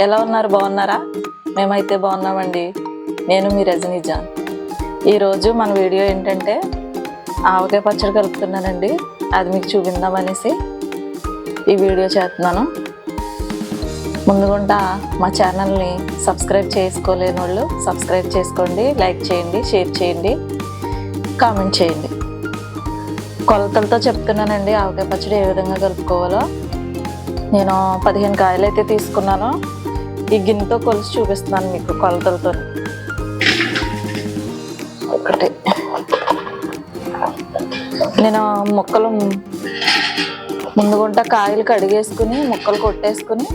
ఎలా ఉన్నారు? బాగున్నారా? మేమైతే బాగున్నామండి. నేను మీ రజనీ జాన్. ఈరోజు మన వీడియో ఏంటంటే ఆవకాయ పచ్చడి కలుపుతున్నానండి. అది మీకు చూపిందామనేసి ఈ వీడియో చేస్తున్నాను. ముందుగుంటా మా ఛానల్ని సబ్స్క్రైబ్ చేసుకోలేని వాళ్ళు సబ్స్క్రైబ్ చేసుకోండి లైక్ చేయండి షేర్ చేయండి కామెంట్ చేయండి. కొలతలతో చెప్తున్నానండి ఆవకాయ పచ్చడి ఏ విధంగా కలుపుకోవాలో. నేను పదిహేను కాయలు అయితే తీసుకున్నాను. ఈ గిన్నెతో కొలిసి చూపిస్తున్నాను మీకు కొలతలతో. ఒకటి. నేను ముక్కలు ముందుగుంట కాయలు కడిగేసుకుని ముక్కలు కొట్టేసుకుని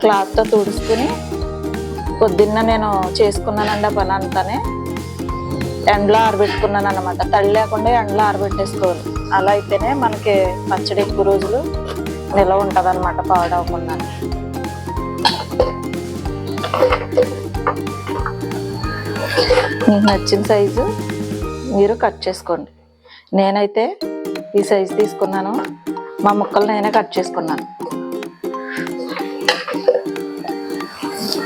క్లాత్తో తుడుచుకుని పొద్దున్న నేను చేసుకున్నానండి ఆ పని అంతానే. ఎండలో ఆరబెట్టుకున్నాను అనమాట తడి లేకుండా ఎండలో ఆరబెట్టేసుకోవాలి. అలా అయితేనే మనకి పచ్చడి ఎక్కువ రోజులు నిల్వ ఉంటుంది అనమాట పాడవకుండా మీకు నచ్చిన సైజు మీరు కట్ చేసుకోండి. నేనైతే ఈ సైజు తీసుకున్నాను. మా ముక్కలు నేనే కట్ చేసుకున్నాను.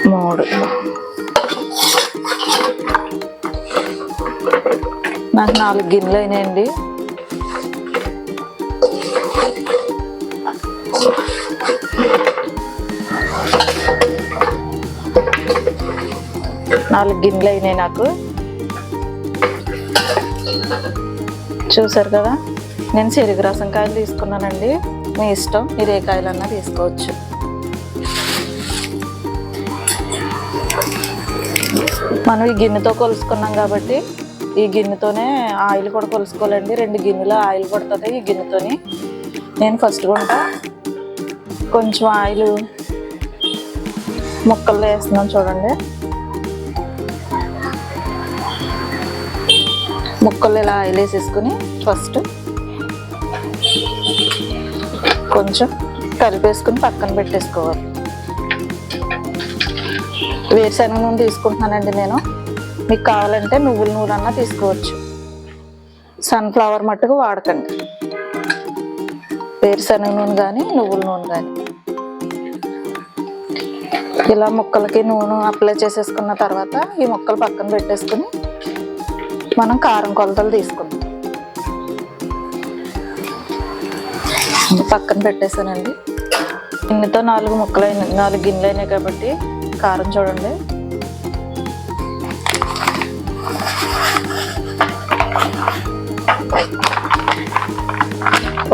మూడు. నాకు నాలుగు గిన్నెలు అయినాయండి. నాలుగు గిన్నెలు అయినాయి నాకు. చూసారు కదా? నేను చెరుకు రసం కాయలు తీసుకున్నానండి. మీ ఇష్టం మీరు ఏ కాయలన్నా తీసుకోవచ్చు. మనం ఈ గిన్నెతో కొలుసుకున్నాం కాబట్టి ఈ గిన్నెతోనే ఆయిల్ కూడా కొలుసుకోవాలండి. రెండు గిన్నెలు ఆయిల్ పడుతుంది ఈ గిన్నెతోని. నేను ఫస్ట్ కొంటా కొంచెం ఆయిల్ ముక్కల్లో వేస్తున్నాను చూడండి. ముక్కలు ఇలా వేసేసుకుని ఫస్ట్ కొంచెం కలిపేసుకుని పక్కన పెట్టేసుకోవాలి. వేరుశనగ నూనె తీసుకుంటున్నానండి నేను. మీకు కావాలంటే నువ్వుల నూనె అన్నా తీసుకోవచ్చు. సన్ఫ్లవర్ మట్టుకు వాడకండి. వేరుశనగ నూనె కానీ నువ్వుల నూనె కానీ ఇలా ముక్కలకి నూనె అప్లై చేసేసుకున్న తర్వాత ఈ ముక్కలు పక్కన పెట్టేసుకుని మనం కారం కొలతలు తీసుకుందాం. పక్కన పెట్టేసానండి గిన్నెతో నాలుగు ముక్కలు నాలుగు గిన్నెలు అయినాయి కాబట్టి కారం చూడండి.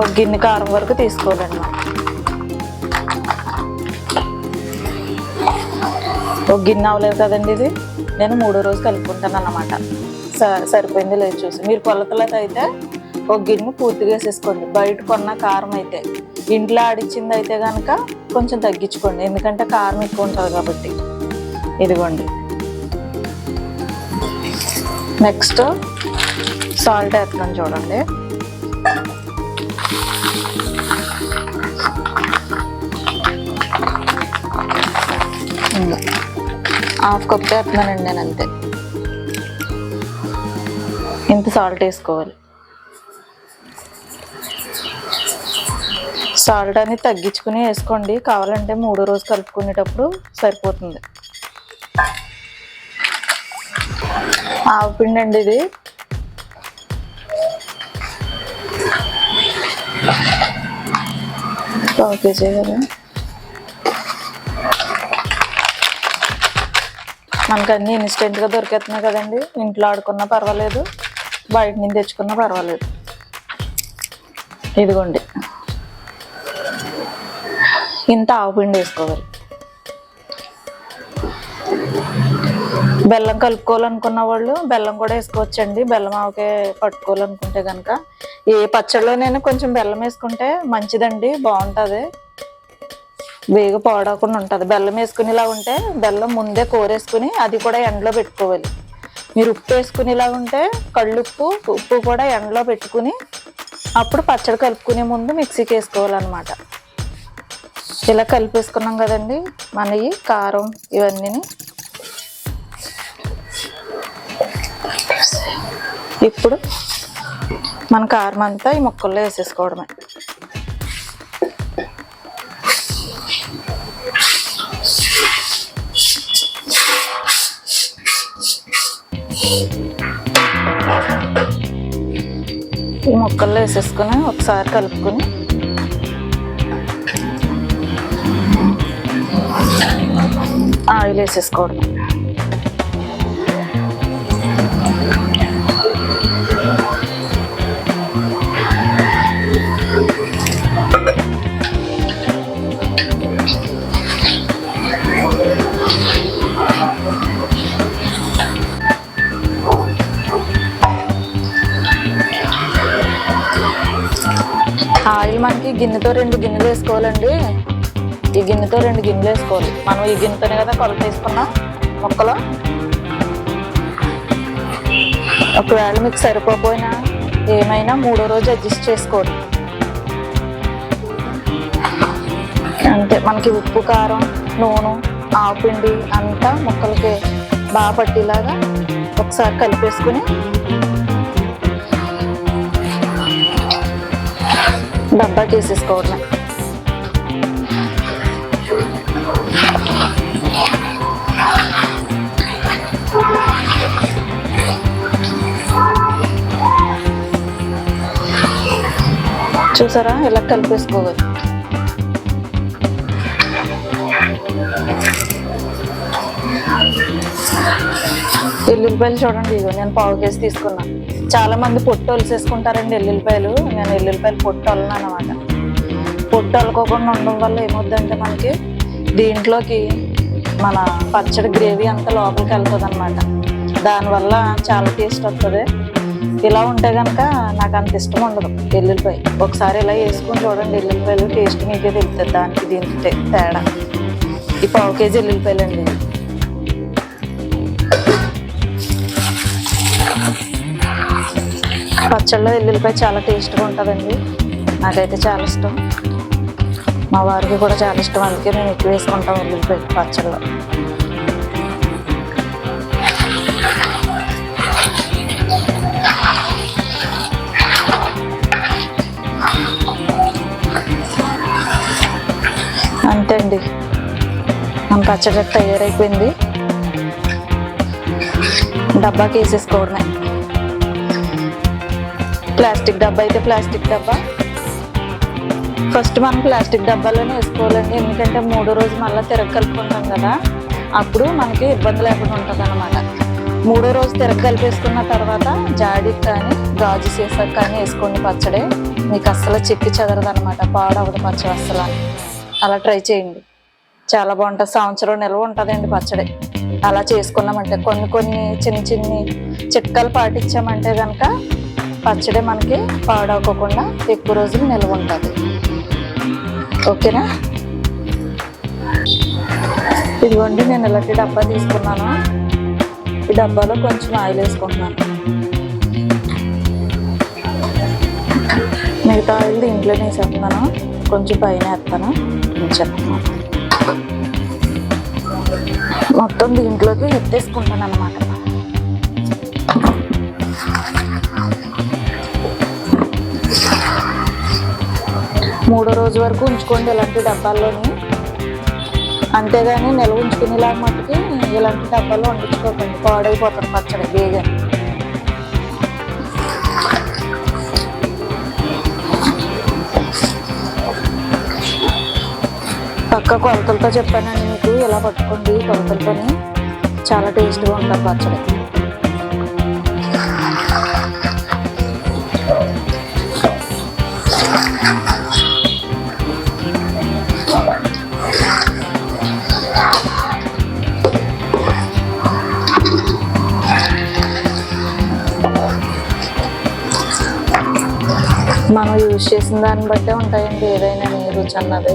ఒక గిన్నె కారం వరకు తీసుకోవాలండి. ఒక గిన్నె అవ్వలేదు కదండి ఇది. నేను మూడో రోజు కలుపుకుంటాను అన్నమాట సరిపోయింది లేదు చూసి. మీరు కొలతలతో అయితే ఒక గిన్నె పూర్తిగా వేసేసుకోండి. బయట కొన్న కారం అయితే ఇంట్లో ఆడిచ్చింది అయితే కనుక కొంచెం తగ్గించుకోండి. ఎందుకంటే కారం ఎక్కువ ఉంటుంది కాబట్టి. ఇదిగోండి. నెక్స్ట్ సాల్ట్ వేస్తున్నాను చూడండి. హాఫ్ కప్ వేస్తున్నానండి నేను అంతే ఇంత సాల్ట్ వేసుకోవాలి. సాల్ట్ అనేది తగ్గించుకుని వేసుకోండి. కావాలంటే మూడో రోజు కలుపుకునేటప్పుడు సరిపోతుంది. ఆవపిండి అండి ఇది. ఓకే చేయాలి. మనకు అన్నీ ఇన్స్టెంట్గా దొరికేస్తున్నాయి కదండి. ఇంట్లో ఆడుకున్నా పర్వాలేదు. బయట నుంచి తెచ్చుకున్నా పర్వాలేదు. ఇదిగోండి. ఇంత ఆవుపిండి వేసుకోవాలి. బెల్లం కలుపుకోవాలనుకున్న వాళ్ళు బెల్లం కూడా వేసుకోవచ్చండి. బెల్లం ఆవకే పట్టుకోవాలనుకుంటే కనుక ఏ పచ్చడిలోనైనా కొంచెం బెల్లం వేసుకుంటే మంచిదండి బాగుంటుంది. వేగ పాడవకుండా ఉంటుంది. బెల్లం వేసుకునేలా ఉంటే బెల్లం ముందే కూరేసుకుని అది కూడా ఎండలో పెట్టుకోవాలి. మీరు ఉప్పు వేసుకునేలా ఉంటే కళ్ళుప్పు ఉప్పు కూడా ఎండలో పెట్టుకుని అప్పుడు పచ్చడి కలుపుకునే ముందు మిక్సీకి వేసుకోవాలన్నమాట. ఇలా కలిపేసుకున్నాం కదండి మనవి కారం ఇవన్నీ ఇప్పుడు మన కారం అంతా ఈ ముక్కల్లో వేసేసుకోవడమే. ముక్కల్లో వేసేసుకుని ఒకసారి కలుపుకొని. ఆయిల్ వేసేసుకోవడం. గిన్నెతో రెండు గిన్నెలు వేసుకోవాలండి. ఈ గిన్నెతో రెండు గిన్నెలు వేసుకోవాలి. మనం ఈ గిన్నెతోనే కదా కొలత వేసుకున్నాం ముక్కలు. ఒకవేళ మీకు సరిపోకపోయినా ఏమైనా మూడో రోజు అడ్జస్ట్ చేసుకోండి. అంటే మనకి ఉప్పు కారం నూనె ఆవుపిండి అంతా ముక్కలకి బాగా పట్టేలాగా ఒకసారి కలిపేసుకుని డబ్బాకి వేసేసుకోవడమే చూసారా? ఇలా కలిపేసుకోవాలి? ఎల్లుల్లిపాయలు చూడండి ఇదిగో నేను పావు కేజీ తీసుకున్నాను చాలా మంది పొట్టు వలిసేసుకుంటారండి ఎల్లుల్లిపాయలు. నేను ఎల్లుల్లిపాయలు పొట్టు వలన అనమాట పొట్టు వలుకోకుండా ఉండడం వల్ల ఏమవుద్దంటే మనకి దీంట్లోకి మన పచ్చడి గ్రేవీ అంతా లోపలికి వెళ్తుంది అనమాట దానివల్ల చాలా టేస్ట్ వస్తుంది ఇలా ఉంటే కనుక నాకు అంత ఇష్టం ఉండదు ఎల్లుల్లిపాయ. ఒకసారి ఇలా వేసుకొని చూడండి ఎల్లుల్లిపాయలు టేస్ట్ మీకే తెలుస్తుంది దానికి దీనికి తేడా. ఈ పావు కేజీ ఎల్లుల్లిపాయలు అండి పచ్చళ్ళ ఎల్లుల్లిపాయ చాలా టేస్ట్గా ఉంటుందండి. నాకైతే చాలా ఇష్టం. మా వారికి కూడా చాలా ఇష్టం. అందుకే మేము ఎక్కువ వేసుకుంటాం ఎల్లుల్లిపాయ పచ్చళ్ళ. అంతే అండి. మన పచ్చడి తయారైపోయింది. డబ్బాకి వేసేసుకోవడమే ప్లాస్టిక్ డబ్బా అయితే ప్లాస్టిక్ డబ్బా. ఫస్ట్ మనం ప్లాస్టిక్ డబ్బాలోనే వేసుకోవాలండి. ఎందుకంటే మూడో రోజు మళ్ళీ తిరగ కలుపుకుంటాం కదా. అప్పుడు మనకి ఇబ్బంది లేకుండా ఉంటుంది అనమాట మూడో రోజు తిరగ కలిపేసుకున్న తర్వాత జాడికి కానీ గాజు సీసాకి కానీ వేసుకోండి పచ్చడి. మీకు అస్సలు చెక్కి చెదరదు అనమాట పాడవదు పచ్చడి అస్సలు. అలా ట్రై చేయండి. చాలా బాగుంటుంది. సంవత్సరం నిల్వ ఉంటుందండి పచ్చడి. అలా చేసుకున్నామంటే కొన్ని కొన్ని చిన్న చిన్ని చిట్కాలు పాటించామంటే కనుక పచ్చడి మనకి పాడవకుండా ఎక్కువ రోజులు నిల్వ ఉంటుంది. ఓకేనా? ఇదిగోండి నేను ఇలాంటి డబ్బా తీసుకున్నాను. ఈ డబ్బాలో కొంచెం ఆయిల్ వేసుకుంటున్నాను. మిగతా ఆయిల్ దీంట్లోనే వేసేస్తున్నాను. కొంచెం పైన వేస్తాను. చెప్తున్నాను. మొత్తం దీంట్లోకి ఎత్తేసుకుంటాను అనమాట వరకు ఉంచుకోండి ఇలాంటి డబ్బాల్లోని. అంతేగాని నిల్వ ఉంచుకునేలా మట్టుకి ఇలాంటి డబ్బాలో వండించుకోకండి. పాడైపోతుంది పచ్చడి బేగా. పక్క కొలతలతో చెప్పానండి మీకు ఇలా పట్టుకోండి కొలతలతోని. చాలా టేస్ట్గా ఉంటుంది పచ్చడి. మనం యూజ్ చేసిన దాన్ని బట్టే ఉంటాయండి ఏదైనా నీ రుచి అన్నది.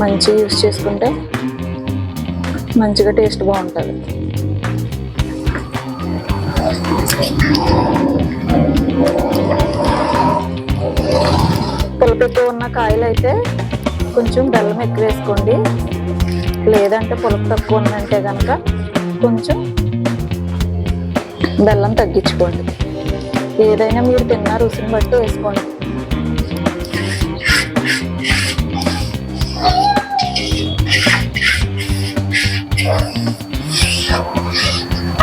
మంచిగా యూజ్ చేసుకుంటే మంచిగా టేస్ట్ బాగుంటుంది. పులపెట్టు ఉన్న కాయలు అయితే కొంచెం బెల్లం ఎక్కువ వేసుకోండి. లేదంటే పులుపు తక్కువ ఉందంటే కనుక కొంచెం బెల్లం తగ్గించుకోండి. ఏదైనా మీరు తిన్న రుచిని బట్టి వేసుకోండి.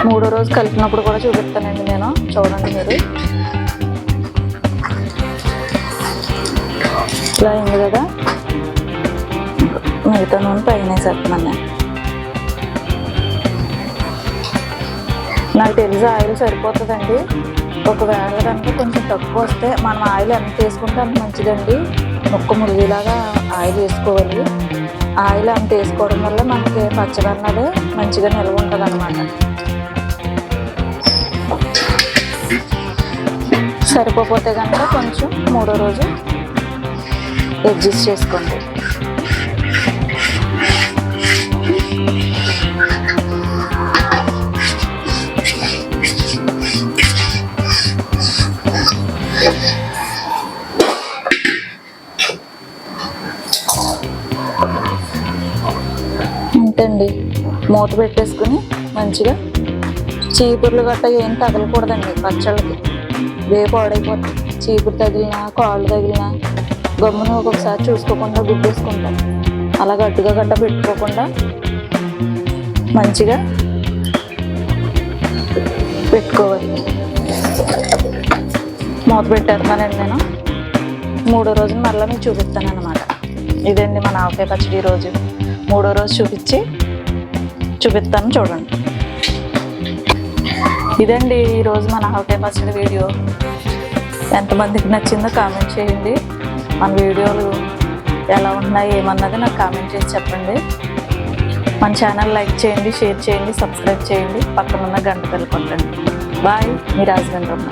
మూడో రోజు కలిపినప్పుడు కూడా చూపిస్తానండి నేను. చూడండి మీరు. ఇలా అయింది కదా. మిగతా నూనె పైన వేసేస్తున్నాను నేను. నాకు తెలిసి ఆయిల్ సరిపోతుందండి. ఒకవేళ కనుక కొంచెం తక్కువ వస్తే మనం ఆయిల్ ఎంత వేసుకుంటే అంత మంచిదండి. ముక్క మురిగిలాగా ఆయిల్ వేసుకోవాలి. ఆయిల్ అంత వేసుకోవడం వల్ల మనకి పచ్చడి మంచిగా నిల్వ ఉంటుంది అనమాట సరిపోతే కనుక కొంచెం మూడో రోజు అడ్జస్ట్ చేసుకోండి. అండి. మూత పెట్టేసుకుని మంచిగా చీపుర్లు గట్ట ఏం తగలకూడదండి పచ్చళ్ళకి. వే పాడైపోతుంది. చీపురు తగిలినా కాళ్ళు తగిలినా గమ్మును ఒక్కొక్కసారి చూసుకోకుండా గుడ్డేసుకుంటాం అలా గట్టిగా గట్ట పెట్టుకోకుండా మంచిగా పెట్టుకోవాలి. మూత పెట్టేస్తున్నానండి నేను. మూడో రోజు మళ్ళీ మీకు చూపిస్తాను అనమాట ఇదండి మన ఆవకాయ పచ్చడి రోజు. మూడో రోజు చూపించి చూపిస్తాను చూడండి. ఇదండి ఈరోజు మన ఆవకాయ పచ్చడి వీడియో ఎంతమందికి నచ్చిందో కామెంట్ చేయండి. మన వీడియోలు ఎలా ఉన్నాయి ఏమన్నది నాకు కామెంట్ చేసి చెప్పండి. మన ఛానల్ లైక్ చేయండి షేర్ చేయండి సబ్స్క్రైబ్ చేయండి. పక్కన ఉన్న గంట తెలుపండి బాయ్ మీ రాజవేంద్రమ్మ